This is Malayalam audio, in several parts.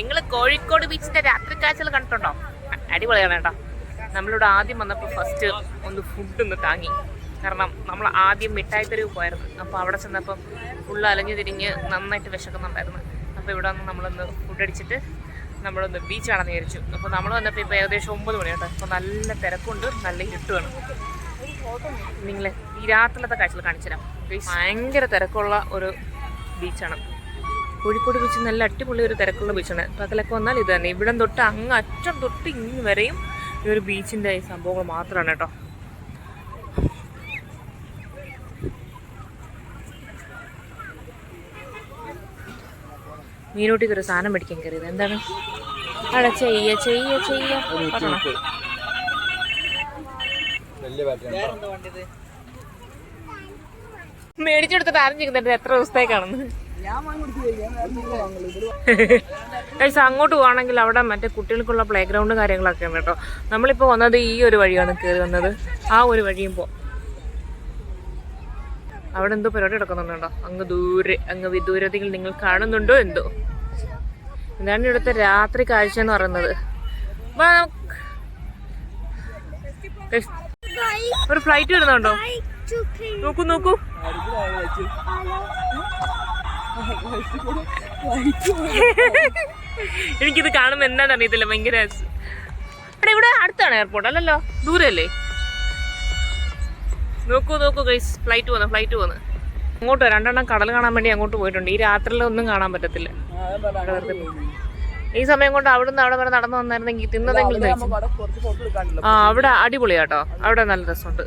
നിങ്ങൾ കോഴിക്കോട് ബീച്ചിന്റെ രാത്രി കാഴ്ചകൾ കണ്ടിട്ടുണ്ടോ? അടിപൊളിയാണ് കേട്ടോ. നമ്മളിവിടെ ആദ്യം വന്നപ്പോൾ ഫസ്റ്റ് ഒന്ന് ഫുഡ് ഒന്ന് താങ്ങി. കാരണം നമ്മൾ ആദ്യം മിഠായി തെരുവ് പോയിരുന്നു അപ്പോൾ അവിടെ ചെന്നപ്പം ഉള്ള അലഞ്ഞു തിരിഞ്ഞ് നന്നായിട്ട് വിശക്കുന്നുണ്ടായിരുന്നു. അപ്പോൾ ഇവിടെ വന്ന് നമ്മളൊന്ന് ഫുഡ് അടിച്ചിട്ട് നമ്മളൊന്ന് ബീച്ചാണെന്ന് വിചാരിച്ചു. അപ്പോൾ നമ്മൾ വന്നപ്പോൾ ഇപ്പോൾ ഏകദേശം ഒമ്പത് മണി കേട്ടോ. അപ്പോൾ നല്ല തിരക്കുണ്ട് നല്ല ഇരുട്ടുമാണ് നിങ്ങളെ ഈ രാത്രിയിലത്തെ കാഴ്ചകൾ കാണിച്ചു തരാം ഭയങ്കര തിരക്കുള്ള ഒരു ബീച്ചാണ് കോഴിക്കോട് ബീച്ച് നല്ല അടിപൊളി ഒരു തിരക്കുള്ള ബീച്ചാണ്. പകലൊക്കെ വന്നാൽ ഇത് തന്നെ. ഇവിടം തൊട്ട് അങ്ങ് അറ്റം തൊട്ട് ഇങ്ങ് വരെയും ഈ ഒരു ബീച്ചിന്റെ ഈ സംഭവങ്ങൾ മാത്രമാണ് കേട്ടോ. മീനൂട്ടിക്ക് ഒരു സാധനം മേടിക്കാൻ കയറിയത്. എന്താണ്? അവിടെ ചെയ്യ ചെയ്യ ചെയ്യ. മേടിച്ചെടുത്തിട്ട് മേടിച്ചെടുത്തിട്ട് അറിഞ്ഞിരിക്കുന്നുണ്ട് എത്ര ദിവസത്തേക്കാണെന്ന്. കഴിച്ച് അങ്ങോട്ട് പോവാണെങ്കിൽ അവിടെ മറ്റേ കുട്ടികൾക്കുള്ള പ്ലേ ഗ്രൗണ്ട് കാര്യങ്ങളൊക്കെ ഉണ്ട് കേട്ടോ. നമ്മളിപ്പോ വന്നത് ഈ ഒരു വഴിയാണ് കയറി വന്നത്. ആ ഒരു വഴിയും പോ. അവിടെ എന്തോ പരിപാടി നടക്കുന്നുണ്ടോ അങ്ങ് ദൂരെ അങ്ങ് വിദൂരതയിൽ നിങ്ങൾ കാണുന്നുണ്ടോ എന്തോ? ഇതാണ് ഇവിടുത്തെ രാത്രി കാഴ്ച എന്ന് പറയുന്നത്. ഒരു ഫ്ലൈറ്റ് വരുന്നുണ്ടോ? നോക്കൂ നോക്കൂ. എനിക്കിത് കാണുമ്പോൾ എന്താണ് അറിയത്തില്ല ഭയങ്കര ഇവിടെ ഇവിടെ അടുത്താണ് എയർപോർട്ട് അല്ലല്ലോ? ദൂരല്ലേ? നോക്കൂ നോക്കൂ ഗൈസ് ഫ്ലൈറ്റ് പോന്ന് ഫ്ലൈറ്റ് പോന്ന് അങ്ങോട്ട് രണ്ടെണ്ണം കടൽ കാണാൻ വേണ്ടി അങ്ങോട്ട് പോയിട്ടുണ്ട്. ഈ രാത്രിയിൽ ഒന്നും കാണാൻ പറ്റത്തില്ല. ഈ സമയം കൊണ്ട് അവിടെ നിന്ന് അവിടെ വരെ നടന്നു വന്നായിരുന്നെങ്കിൽ തിന്നതെങ്കിലും ആ അവിടെ അടിപൊളിയാട്ടോ. അവിടെ നല്ല രസമുണ്ട്.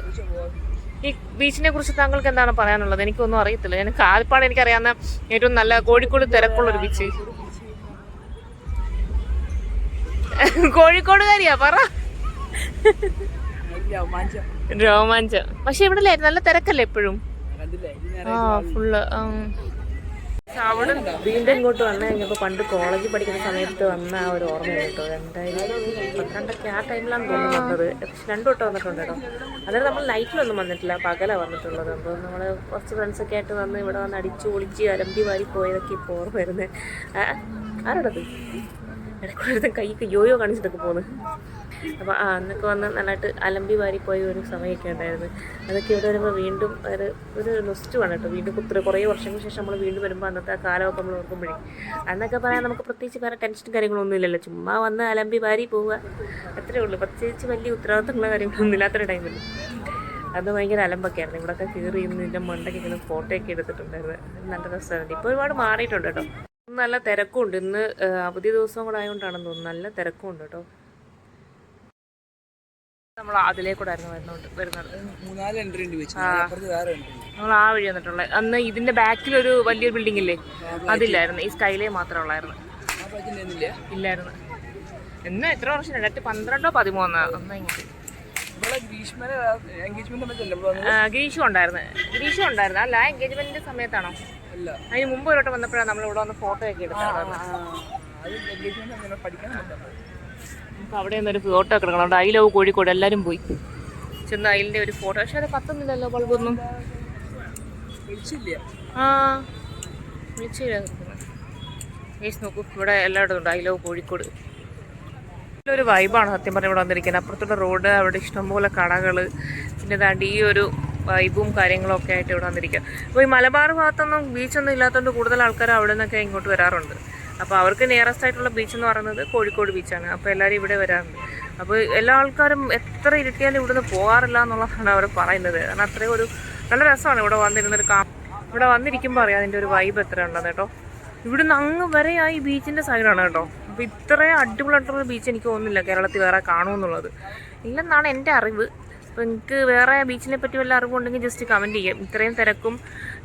ഈ ബീച്ചിനെ കുറിച്ച് താങ്കൾക്ക് എന്താണ് പറയാനുള്ളത്? എനിക്കൊന്നും അറിയത്തില്ല. ഞാൻ കാൽപ്പാട് എനിക്കറിയാവുന്ന ഏറ്റവും നല്ല കോഴിക്കോട് തിരക്കുള്ള ഒരു ബീച്ച്. കോഴിക്കോടുകാരിയാ പറ. രോമാഞ്ചം. പക്ഷെ ഇവിടെ നല്ല തിരക്കല്ലേ എപ്പോഴും? ആ ഫുള്ള് വീണ്ടും ഇങ്ങോട്ട് വന്നു കഴിഞ്ഞപ്പോൾ പണ്ട് കോളേജിൽ പഠിക്കുന്ന സമയത്ത് വന്ന ആ ഒരു ഓർമ്മ കേട്ടോ. എന്തായാലും പന്ത്രണ്ടൊക്കെ ആ ടൈമിലാണ് തോന്നുന്നു വന്നത്. രണ്ടു വട്ടം വന്നിട്ടുണ്ട് കേട്ടോ. അതായത് നമ്മൾ നൈറ്റിലൊന്നും വന്നിട്ടില്ല. പകലാണ് വന്നിട്ടുള്ളത്. അപ്പോൾ നമ്മൾ കുറച്ച് ഫ്രണ്ട്സൊക്കെ ആയിട്ട് വന്ന് ഇവിടെ വന്ന് അടിച്ചു പൊളിച്ച് അലമ്പി വാരി പോയതൊക്കെ ഇപ്പോൾ ഓർമ്മ വരുന്നത് ആരോടത് ഇടയ്ക്കൊരു കൈക്ക് യോയോ കാണിച്ചിട്ടൊക്കെ പോകുന്നത് അപ്പോൾ ആ അന്നൊക്കെ വന്ന് നന്നായിട്ട് അലമ്പി വാരി പോയ ഒരു സമയമൊക്കെ ഉണ്ടായിരുന്നു. അതൊക്കെ ഇവിടെ വരുമ്പോൾ വീണ്ടും ഒരു ഒരു നൊസ്റ്റുമാണ് കേട്ടോ. വീണ്ടും കുത്തിരി കുറേ വർഷങ്ങൾക്ക് ശേഷം നമ്മൾ വീണ്ടും വരുമ്പോൾ അന്നത്തെ ആ കാലമൊക്കെ നമ്മൾ ഓർക്കുമ്പോഴേ. അന്നൊക്കെ പറയാൻ നമുക്ക് പ്രത്യേകിച്ച് വേറെ ടെൻഷനും കാര്യങ്ങളൊന്നും ഇല്ലല്ലോ. ചുമ്മാ വന്ന് അലമ്പി വാരി പോവുക. അത്രേ ഉള്ളൂ. പ്രത്യേകിച്ച് വലിയ ഉത്തരവാദിത്തങ്ങളോ കാര്യങ്ങളൊന്നും ഇല്ലാത്തൊരു ടൈമിൽ അത് ഭയങ്കര അലമ്പൊക്കെ ആയിരുന്നു ഇവിടെയൊക്കെ കയറി ഇതിന്റെ മണ്ടയ്ക്ക് ഇങ്ങനെ ഫോട്ടോ ഒക്കെ എടുത്തിട്ടുണ്ടായിരുന്നു. നല്ല രസമായിരുന്നു. ഇപ്പോൾ ഒരുപാട് മാറിയിട്ടുണ്ട് കേട്ടോ. നല്ല തിരക്കുണ്ട്. ഇന്ന് അവധി ദിവസം കൂടെ ആയതുകൊണ്ടാണെന്ന് തോന്നുന്നു. നല്ല തിരക്കുണ്ട് കേട്ടോ. നമ്മൾ അതിലേക്കൂടെ ആയിരുന്നു വരുന്നുണ്ട് വരുന്നത്. നമ്മൾ ആ. വഴി വന്നിട്ടുള്ളത് അന്ന് ഇതിന്റെ ബാക്കിൽ ഒരു വലിയൊരു ബിൽഡിംഗ് ഇല്ലേ? അതില്ലായിരുന്നു. ഈ സ്കൈലേ മാത്രമേ ഉള്ളായിരുന്നു. ആ ഇല്ലായിരുന്നു. എന്നാ എത്ര വർഷം? രണ്ടായിരത്തി പന്ത്രണ്ടോ പതിമൂന്നോ? ഒന്നാ ഇങ്ങോട്ട്. ഇവിടെ എൻഗേജ്മെന്റ് സമയത്തല്ലേ വന്നത്? ആ, ഗ്രീഷും ഉണ്ടായിരുന്നു. ഗ്രീഷു ഉണ്ടായിരുന്നു. അല്ല എൻഗേജ്മെന്റിന്റെ സമയത്താണോ? അതിന് മുമ്പ് ഒരു വട്ടം വന്നപ്പോഴാണ് നമ്മൾ ഇവിടെ വന്ന് ഫോട്ടോ ഒക്കെ എടുത്തത്. നമുക്ക് അവിടെ നിന്നൊരു ഫോട്ടോ ഒക്കെ എടുക്കണം. ഐ ലവ് കോഴിക്കോട് എല്ലാവരും പോയി. ചെന്ന് അതിന്റെ ഒരു ഫോട്ടോ പക്ഷെ അത് കത്തുന്നില്ലല്ലോ ബൾബൊന്നും. ആ വിളിച്ചില്ല. ഗേസ് നോക്കൂ ഇവിടെ എല്ലായിടത്തും ഉണ്ട് ഐ ലവ് കോഴിക്കോട് ഒരു വൈബാണ് സത്യം പറഞ്ഞ ഇവിടെ വന്നിരിക്കുന്നത്. അപ്പുറത്തുള്ള റോഡ് അവിടെ ഇഷ്ടംപോലെ കടകൾ പിന്നെ ദാണ്ട് ഈ ഒരു വൈബും കാര്യങ്ങളും ഒക്കെ ആയിട്ട് ഇവിടെ വന്നിരിക്കുക അപ്പോൾ ഈ മലബാർ ഭാഗത്തൊന്നും ബീച്ചൊന്നും ഇല്ലാത്തതുകൊണ്ട് കൂടുതൽ ആൾക്കാർ അവിടെ നിന്നൊക്കെ ഇങ്ങോട്ട് വരാറുണ്ട്. അപ്പോൾ അവർക്ക് നിയറസ്റ്റ് ആയിട്ടുള്ള ബീച്ച് എന്ന് പറയുന്നത് കോഴിക്കോട് ബീച്ചാണ് അപ്പോൾ എല്ലാവരും ഇവിടെ വരാറുണ്ട്. അപ്പോൾ എല്ലാ ആൾക്കാരും എത്ര ഇരുട്ടിയാലും ഇവിടുന്ന് പോകാറില്ല എന്നുള്ളതാണ് അവർ പറയുന്നത്. കാരണം അത്രയും ഒരു നല്ല രസമാണ് ഇവിടെ വന്നിരുന്നൊരു കാ ഇവിടെ വന്നിരിക്കുമ്പോൾ അറിയാം അതിന്റെ ഒരു വൈബ് എത്ര ഉണ്ടെന്ന് കേട്ടോ. ഇവിടുന്ന് അങ്ങ് വരെ ആ ഈ ബീച്ചിന്റെ സൈഡാണ് കേട്ടോ. അപ്പോൾ ഇത്രയും അടിപൊളിയായിട്ടുള്ള ബീച്ച് എനിക്ക് തോന്നുന്നില്ല കേരളത്തിൽ വേറെ കാണുമെന്നുള്ളത് ഇല്ലെന്നാണ് എന്റെ അറിവ്. അപ്പോൾ നിങ്ങൾക്ക് വേറെ ബീച്ചിനെ പറ്റി വല്ല അറിവുണ്ടെങ്കിൽ ജസ്റ്റ് കമന്റ് ചെയ്യാം. ഇത്രയും തിരക്കും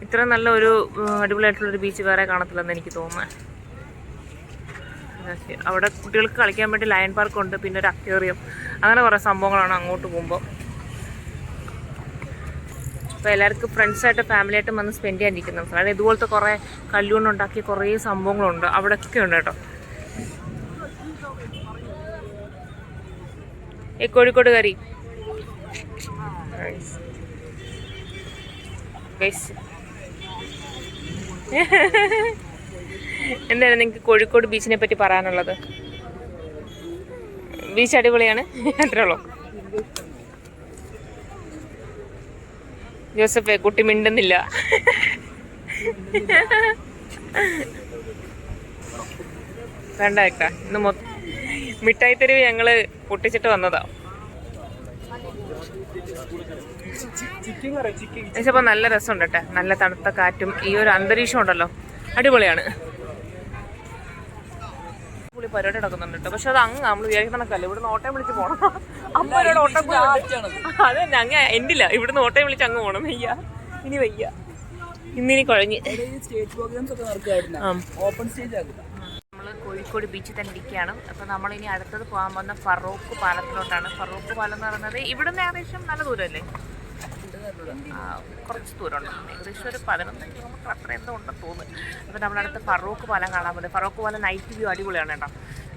ഇത്രയും നല്ല ഒരു അടിപൊളിയായിട്ടുള്ളൊരു ബീച്ച് വേറെ കാണത്തില്ലെന്ന് എനിക്ക് തോന്നുന്നത്. അവിടെ കുട്ടികൾക്ക് കളിക്കാൻ വേണ്ടി ലയൺ പാർക്ക് ഉണ്ട് പിന്നെ ഒരു അക്വേറിയം. അങ്ങനെ കുറേ സംഭവങ്ങളാണ് അങ്ങോട്ട് പോകുമ്പോൾ അപ്പോൾ എല്ലാവർക്കും ഫ്രണ്ട്സായിട്ട് ഫാമിലിയായിട്ടും വന്ന് സ്പെൻഡ് ചെയ്യാനിരിക്കുന്നു. കാരണം ഇതുപോലത്തെ കുറേ കല്ലുകൊണ്ടുണ്ടാക്കിയ കുറേ സംഭവങ്ങളുണ്ട്. അവിടെയൊക്കെ ഉണ്ട് കേട്ടോ. ഈ കോഴിക്കോട് കറി. എന്താണ് നിങ്ങൾക്ക് കോഴിക്കോട് ബീച്ചിനെ പറ്റി പറയാനുള്ളത്? ബീച്ച് അടിപൊളിയാണ്. അത്രേ ഉള്ളൂ. ജോസഫ് കുട്ടി മിണ്ടുന്നില്ല. വേണ്ട കേട്ടാ ഇന്ന് മൊത്തം മിഠായി തെരുവ് ഞങ്ങൾ പൊട്ടിച്ചിട്ട് വന്നതാ. ചിക്കൻ കറി ചിക്കൻ എന്നുവെച്ചപ്പോ നല്ല രസമുണ്ട് കേട്ടോ നല്ല തണുത്ത കാറ്റും ഈ ഒരു അന്തരീക്ഷം ഉണ്ടല്ലോ. അടിപൊളിയാണ്. പുള്ളി പരിപാടി നടക്കുന്നുണ്ട് കേട്ടോ. പക്ഷെ അത് അങ്ങ് നമ്മൾ വിചാരിക്കുന്ന കണക്കല്ല. ഇവിടുന്ന് ഓട്ടം വിളിച്ച് പോണം. അമ്മയോട് ഓട്ടം അത് തന്നെ അങ്ങ് എന്റില്ല ഇവിടുന്ന് ഓട്ടം വിളിച്ച് അങ്ങ് പോണം. വയ്യ. ഇനി വയ്യ. ഇന്നിനി കുഴഞ്ഞ്. സ്റ്റേജ് പ്രോഗ്രാംസ് ഒക്കെ ഓപ്പൺ സ്റ്റേജ് ആകും കോഴിക്കോട് ബീച്ചിൽ തന്നെ ഇരിക്കുകയാണ്. അപ്പോൾ നമ്മളിനി അടുത്തത് പോകാൻ പോകുന്ന ഫറോക്ക് പാലത്തിലോട്ടാണ്. ഫറോക്ക് പാലം എന്ന് പറയുന്നത് ഇവിടുന്ന് ഏകദേശം നല്ല ദൂരമല്ലേ? കുറച്ച് ദൂരമുണ്ട്. ഏകദേശം ഒരു പതിനൊന്ന് കിലോമീറ്റർ അത്ര എന്തോ ഉണ്ടെന്ന് തോന്നുന്നു. അപ്പോൾ നമ്മുടെ അടുത്ത് ഫറൂഖ് പാലം കാണാൻ പറ്റും ഫറൂഖ് പാലം നൈറ്റ് വ്യൂ അടിപൊളിയാണ് കേട്ടോ.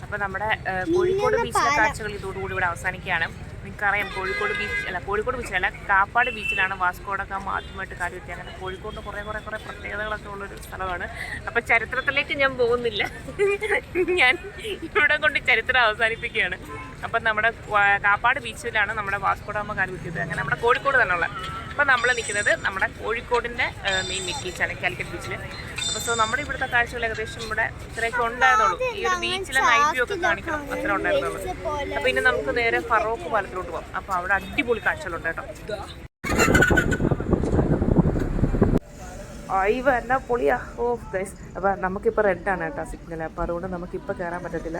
അപ്പോൾ നമ്മുടെ കോഴിക്കോട് ബീച്ചിലെ കാഴ്ചകൾ ഇതോടുകൂടി ഇവിടെ അവസാനിക്കുകയാണ്. നിങ്ങൾക്കറിയാം കോഴിക്കോട് ബീച്ച് അല്ല കോഴിക്കോട് ബീച്ചിലല്ല കാപ്പാട് ബീച്ചിലാണ് വാസ്കോടൊക്കെ ആദ്യമായിട്ട് കാര്യം എത്തി അങ്ങനെ കോഴിക്കോട് കുറേ കുറേ കുറേ പ്രത്യേകതകളൊക്കെ ഉള്ളൊരു സ്ഥലമാണ്. അപ്പോൾ ചരിത്രത്തിലേക്ക് ഞാൻ പോകുന്നില്ല. ഞാൻ ഇവിടെ കൊണ്ട് ചരിത്രം അവസാനിപ്പിക്കുകയാണ്. അപ്പം നമ്മുടെ കാപ്പാട് ബീച്ചിലാണ് നമ്മുടെ വാസ്കോടാമ കാര്യം കുത്തിയത് അങ്ങനെ നമ്മുടെ കോഴിക്കോട് തന്നെ ഉള്ള അപ്പം നമ്മൾ നിൽക്കുന്നത് നമ്മുടെ കോഴിക്കോടിന്റെ മെയിൻ മെക്കീച്ചാണ് കാലിക്കറ്റ് ബീച്ചിൽ അപ്പോൾ സോ നമ്മുടെ ഇവിടുത്തെ കാഴ്ചകൾ ഏകദേശം ഇവിടെ ഇത്രയൊക്കെ ഉണ്ടായിരുന്നുള്ളൂ. ഈ ഒരു ബീച്ചിലെ നൈറ്റ് വ്യൂ ഒക്കെ കാണിക്കണം അത്ര ഉണ്ടായിരുന്നുള്ളൂ. അപ്പോൾ ഇനി നമുക്ക് നേരെ ഫറോക്ക് പാലത്തിലോട്ട് പോകാം അപ്പോൾ അവിടെ അടിപൊളി കാഴ്ചകളുണ്ട് കേട്ടോ. അയ്യോ എന്നാ പൊളിയാ. ഓ ഗൈസ് അപ്പോൾ നമുക്കിപ്പോൾ റെഡാണ് കേട്ടോ സിഗ്നൽ അപ്പോൾ അതുകൊണ്ട് നമുക്കിപ്പോൾ കയറാൻ പറ്റത്തില്ല.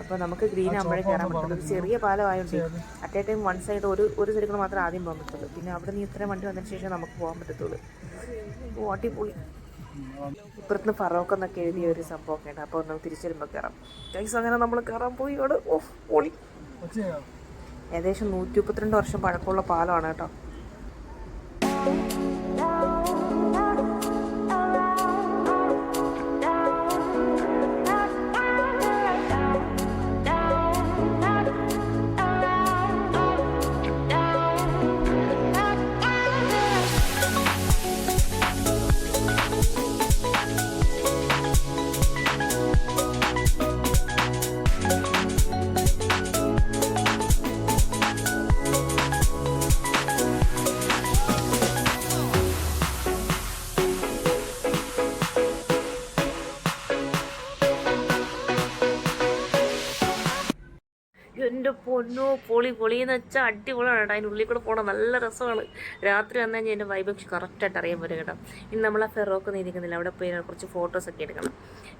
അപ്പോൾ നമുക്ക് ഗ്രീൻ ആകുമ്പോഴേ കയറാൻ പറ്റുള്ളൂ ചെറിയ പാലമായതുകൊണ്ട് at a time one side ഒരു ഒരു സൈഡിൽ മാത്രമേ ആദ്യം പോകാൻ പറ്റുള്ളൂ പിന്നെ അവിടെ നിന്ന് ഇത്രയും വണ്ടി വന്നതിന് ശേഷം നമുക്ക് പോകാൻ പറ്റത്തുള്ളൂ. ഓ അടിപൊളി. ഇപ്പുറത്തുനിന്ന് ഫറോക്ക് എന്നൊക്കെ എഴുതിയ ഒരു സംഭവമൊക്കെ ഉണ്ട്. അപ്പോൾ നമുക്ക് തിരിച്ചു വരുമ്പോൾ കയറാം ഗൈസ് അങ്ങനെ നമ്മൾ കയറാൻ പോയി അവിടെ ഓ പൊളി. ഏകദേശം നൂറ്റി മുപ്പത്തിരണ്ട് വർഷം പഴക്കമുള്ള പാലമാണ് കേട്ടോ. എന്റെ പൊന്നോ പൊളി പൊളി എന്ന് വെച്ചാൽ അടിപൊളിയാണ് കേട്ടോ അതിന്റെ ഉള്ളിൽ കൂടെ പോകണം നല്ല രസമാണ്. രാത്രി വന്നു കഴിഞ്ഞാൽ എന്റെ വൈബ് കറക്റ്റായിട്ട് അറിയാൻ പറ്റും കേട്ടോ. ഇനി നമ്മൾ ആ ഫെറോക്ക് നീതിക്കുന്നില്ല അവിടെ പോയി കുറച്ച് ഫോട്ടോസൊക്കെ എടുക്കണം.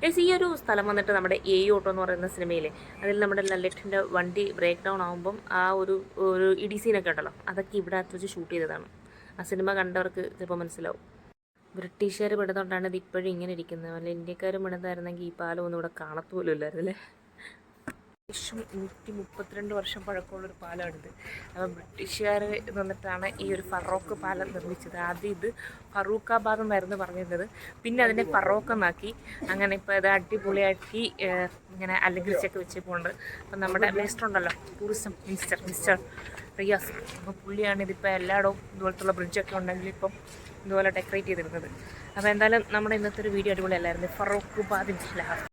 ഏസ് ഈ ഒരു സ്ഥലം വന്നിട്ട് നമ്മുടെ എ ഓട്ടോ എന്ന് പറയുന്ന സിനിമയിലെ അതിൽ നമ്മുടെ ലല്ലറ്റിന്റെ വണ്ടി ബ്രേക്ക് ഡൗൺ ആകുമ്പം ആ ഒരു ഒരു ഇടി സീനൊക്കെ ഉണ്ടല്ലോ. അതൊക്കെ ഇവിടെ അകത്ത് വെച്ച് ഷൂട്ട് ചെയ്തതാണ്. ആ സിനിമ കണ്ടവർക്ക് ചിലപ്പോൾ മനസ്സിലാവും. ബ്രിട്ടീഷുകാർ പെടുന്നതുകൊണ്ടാണ് ഇത് ഇപ്പോഴും ഇങ്ങനെ ഇരിക്കുന്നത്. അല്ല ഇന്ത്യക്കാർ പെടുന്നതായിരുന്നെങ്കിൽ ഈ പാലം ഒന്നും ഇവിടെ കാണത്തുപോലും ഇല്ലായിരുന്നു അല്ലേ ഏകദേശം നൂറ്റി മുപ്പത്തിരണ്ട് വർഷം പഴക്കമുള്ളൊരു പാലമാണിത് അപ്പോൾ ബ്രിട്ടീഷുകാർ വന്നിട്ടാണ് ഈ ഒരു ഫറോക്ക് പാലം നിർമ്മിച്ചത്. ആദ്യം ഇത് ഫറൂഖാബാദ് എന്നായിരുന്നു പറഞ്ഞിരുന്നത്. പിന്നെ അതിനെ ഫറോക്ക് എന്നാക്കി അങ്ങനെ ഇപ്പോൾ ഇത് അടിപൊളിയാക്കി ഇങ്ങനെ അലങ്കരിച്ചൊക്കെ വെച്ചിട്ടുണ്ട് അപ്പം നമ്മുടെ മിനിസ്റ്റർ ഉണ്ടല്ലോ ടൂറിസം മിനിസ്റ്റർ മിസ്റ്റർ റിയാസ്. അപ്പോൾ പുള്ളിയാണ് ഇതിപ്പോൾ എല്ലായിടവും ഇതുപോലത്തുള്ള ബ്രിഡ്ജൊക്കെ ഉണ്ടെങ്കിൽ ഇപ്പം ഇതുപോലെ ഡെക്കറേറ്റ് ചെയ്തിരുന്നത്. അപ്പോൾ എന്തായാലും നമ്മുടെ ഇന്നത്തെ ഒരു വീഡിയോ അടിപൊളിയല്ലായിരുന്നു. ഫറോക്ക് ലാഹ അപ്പോൾ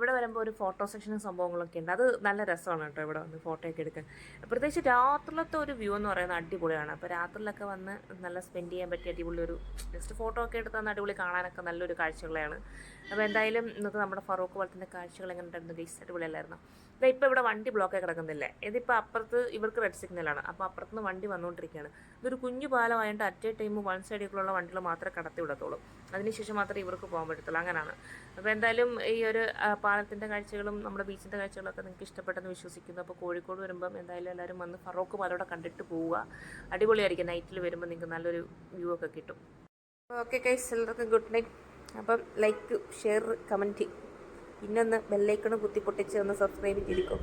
ഇവിടെ വരുമ്പോൾ ഒരു ഫോട്ടോ സെക്ഷനും സംഭവങ്ങളൊക്കെ ഉണ്ട്. അത് നല്ല രസമാണ് കേട്ടോ ഇവിടെ വന്ന് ഫോട്ടോയൊക്കെ എടുക്കാൻ. പ്രത്യേകിച്ച് രാത്രിയിലത്തെ ഒരു വ്യൂ എന്ന് പറയുന്നത് അടിപൊളിയാണ്. അപ്പോൾ രാത്രിയിലൊക്കെ വന്ന് നല്ല സ്പെൻഡ് ചെയ്യാൻ പറ്റിയ അടിപൊളി ഒരു ജസ്റ്റ് ഫോട്ടോ ഒക്കെ എടുത്ത് അടിപൊളി കാണാനൊക്കെ നല്ലൊരു കാഴ്ചകളാണ്. അപ്പോൾ എന്തായാലും ഇന്നത്തെ നമ്മുടെ ഫറൂഖ് പോലത്തിന്റെ കാഴ്ചകൾ എങ്ങനെ ഉണ്ടായിരുന്നു ഗൈസ് അടിപൊളിയല്ലായിരുന്നു? ഇതാ ഇപ്പോൾ ഇവിടെ വണ്ടി ബ്ലോക്ക് ആയി കിടക്കുന്നില്ലേ? ഇതിപ്പോൾ അപ്പുറത്ത് ഇവർക്ക് റെഡ് സിഗ്നലാണ് അപ്പോൾ അപ്പുറത്ത് നിന്ന് വണ്ടി വന്നുകൊണ്ടിരിക്കുകയാണ്. ഇതൊരു കുഞ്ഞു പാലമായതുകൊണ്ട് അറ്റ് എ ടൈം വൺ സൈഡിലുള്ള വണ്ടികൾ മാത്രമേ കടത്തി വിടത്തുള്ളൂ. അതിനുശേഷം മാത്രമേ ഇവർക്ക് പോകാൻ പറ്റത്തുള്ളൂ. അങ്ങനെയാണ് അപ്പോൾ എന്തായാലും ഈ ഒരു പാലത്തിന്റെ കാഴ്ചകളും നമ്മുടെ ബീച്ചിന്റെ കാഴ്ചകളൊക്കെ നിങ്ങൾക്ക് ഇഷ്ടപ്പെട്ടെന്ന് വിശ്വസിക്കുന്നു. അപ്പോൾ കോഴിക്കോട് വരുമ്പം എന്തായാലും എല്ലാവരും വന്ന് ഫറോക്ക് പാലോടെ കണ്ടിട്ട് പോവുക. അടിപൊളിയായിരിക്കും. നൈറ്റിൽ വരുമ്പോൾ നിങ്ങൾക്ക് നല്ലൊരു വ്യൂ ഒക്കെ കിട്ടും. ഓക്കെ കൈസ് എല്ലാവർക്കും ഗുഡ് നൈറ്റ് അപ്പം ലൈക്ക് ഷെയർ കമന്റ് പിന്നൊന്ന് ബെല്ലൈക്കണ് കുത്തി പൊട്ടിച്ച് ഒന്ന് സബ്സ്ക്രൈബ് ചെയ്തിരിക്കും